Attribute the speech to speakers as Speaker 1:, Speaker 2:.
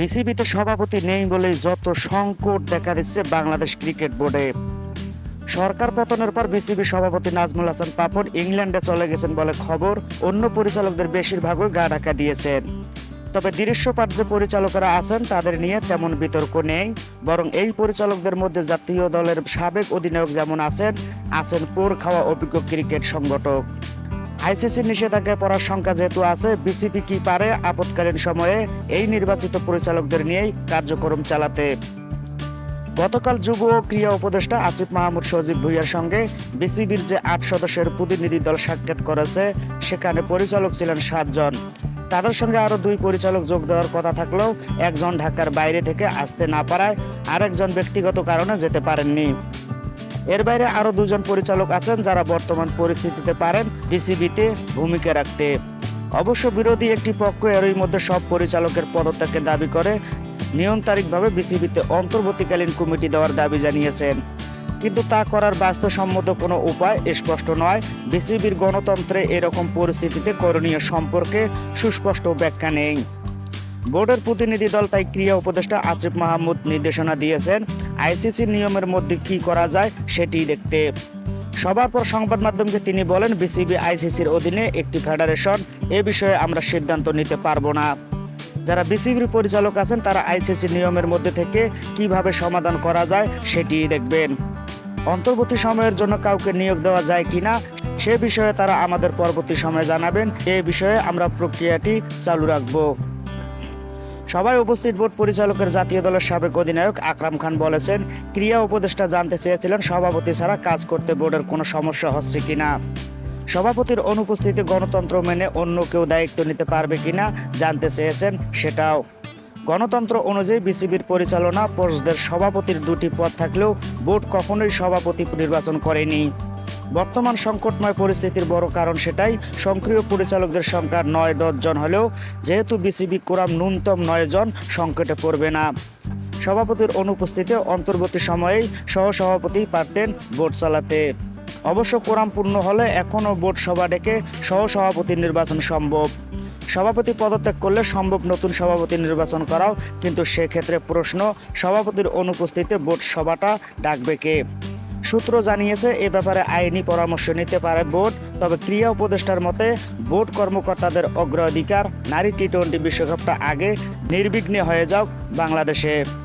Speaker 1: বিসিবিতে সভাপতি নেই বলে যত সংকট দেখা দিচ্ছে বাংলাদেশ ক্রিকেট বোর্ডে। সরকার পতনের পর বিসিবি সভাপতি নাজমুল হাসান পাপড় ইংল্যান্ডে চলে গেছেন বলে খবর অন্য পরিচালকদের বেশিরভাগই গা ঢাকা দিয়েছেন। তবে দৃশ্যপাট যে পরিচালকরা আছেন, তাদের নিয়ে তেমন বিতর্ক নেই। বরং এই পরিচালকদের মধ্যে জাতীয় দলের সাবেক অধিনায়ক যেমন আছেন আছেন পোর খাওয়া অভিজ্ঞ ক্রিকেট সংগঠক। আইসিসির নিষেধাজ্ঞায় পড়ার সংখ্যা যেহেতু আছে, বিসিবি কি পারে আপৎকালীন সময়ে এই নির্বাচিত পরিচালকদের নিয়েই কার্যক্রম চালাতে। গতকাল যুব ও ক্রীড়া উপদেষ্টা আসিফ মাহমুদ সজীব ভুইয়ার সঙ্গে বিসিবির যে আট সদস্যের প্রতিনিধি দল সাক্ষাৎ করেছে, সেখানে পরিচালক ছিলেন সাতজন তাদের সঙ্গে আরও দুই পরিচালক যোগ দেওয়ার কথা থাকলেও একজন ঢাকার বাইরে থেকে আসতে না পারায় আরেকজন ব্যক্তিগত কারণে যেতে পারেননি। এর বাইরে আরও দুজন পরিচালক আছেন যারা বর্তমান পরিস্থিতিতে পারেন বিসিবিতে ভূমিকা রাখতে। অবশ্য বিরোধী একটি পক্ষ এরই মধ্যে সব পরিচালকের পদত্যাগের দাবি করে নিয়ন্ত্রিকভাবে বিসিবিতে অন্তর্বর্তীকালীন কমিটি দেওয়ার দাবি জানিয়েছেন। কিন্তু তা করার বাস্তবসম্মত কোনো উপায় স্পষ্ট নয়। বিসিবির গণতন্ত্রে এরকম পরিস্থিতিতে করণীয় সম্পর্কে সুস্পষ্ট ব্যাখ্যা নেই। বোর্ডের প্রতিনিধি দল তাই ক্রিয়া উপদেষ্টা আসিফ মাহমুদ নির্দেশনা দিয়েছেন। আইসিসির নিয়মের মধ্যে কি করা যায় সেটি দেখতে। সবার পর সংবাদ মাধ্যমকে তিনি বলেন, বিসিবি আইসিসির অধীনে একটি ফেডারেশন, এ বিষয়ে আমরা সিদ্ধান্ত নিতে পারব না। যারা বিসিবির পরিচালক আছেন, তারা আইসিসি নিয়মের মধ্যে থেকে কীভাবে সমাধান করা যায় সেটি দেখবেন। অন্তর্বর্তী সময়ের জন্য কাউকে নিয়োগ দেওয়া যায় কিনা সে বিষয়ে তারা আমাদের পরবর্তী সময়ে জানাবেন। এ বিষয়ে আমরা প্রক্রিয়াটি চালু রাখব। সবাই উপস্থিত বোর্ড পরিচালকের জাতীয় দলের সাবেক অধিনায়ক আকরাম খান বলেছেন, ক্রিয়া উপদেষ্টা জানতে চেয়েছিলেন সভাপতি ছাড়া কাজ করতে বোর্ডের কোনো সমস্যা হচ্ছে কিনা। সভাপতির অনুপস্থিতি গণতন্ত্র মেনে অন্য কেউ দায়িত্ব নিতে পারবে কিনা জানতে চেয়েছেন সেটাও। গণতন্ত্র অনুযায়ী বিসিবির পরিচালনা পর্ষদের সভাপতির দুটি পদ থাকলেও বোর্ড কখনোই সভাপতি নির্বাচন করেনি। বর্তমান সংকটময় পরিস্থিতির বড় কারণ সেটাই। সক্রিয় পরিচালকদের সংখ্যা নয় জন হলেও যেহেতু বিসিবি কোরাম ন্যূনতম নয় জন, সংকটে পড়বে না। সভাপতির অনুপস্থিতিতে অন্তর্বর্তী সময়েই সহসভাপতি পারতেন বোর্ড চালাতে। অবশ্য কোরাম পূর্ণ হলে এখনও বোর্ড সভা ডেকে সহসভাপতি নির্বাচন সম্ভব। সভাপতি পদত্যাগ করলে সম্ভব নতুন সভাপতি নির্বাচন করাও, কিন্তু সেক্ষেত্রে প্রশ্ন, সভাপতির অনুপস্থিতিতে বোর্ড সভাটা ডাকবে কে? সূত্র জানিয়েছে, এ ব্যাপারে আইনি পরামর্শ নিতে পারে বোর্ড, তবে ক্রিয়া উপদেষ্টার মতে, বোর্ড কর্মকর্তাদের অগ্রাধিকার, নারী টি টোয়েন্টি বিশ্বকাপটা আগে নির্বিঘ্নে হয়ে যাক বাংলাদেশে।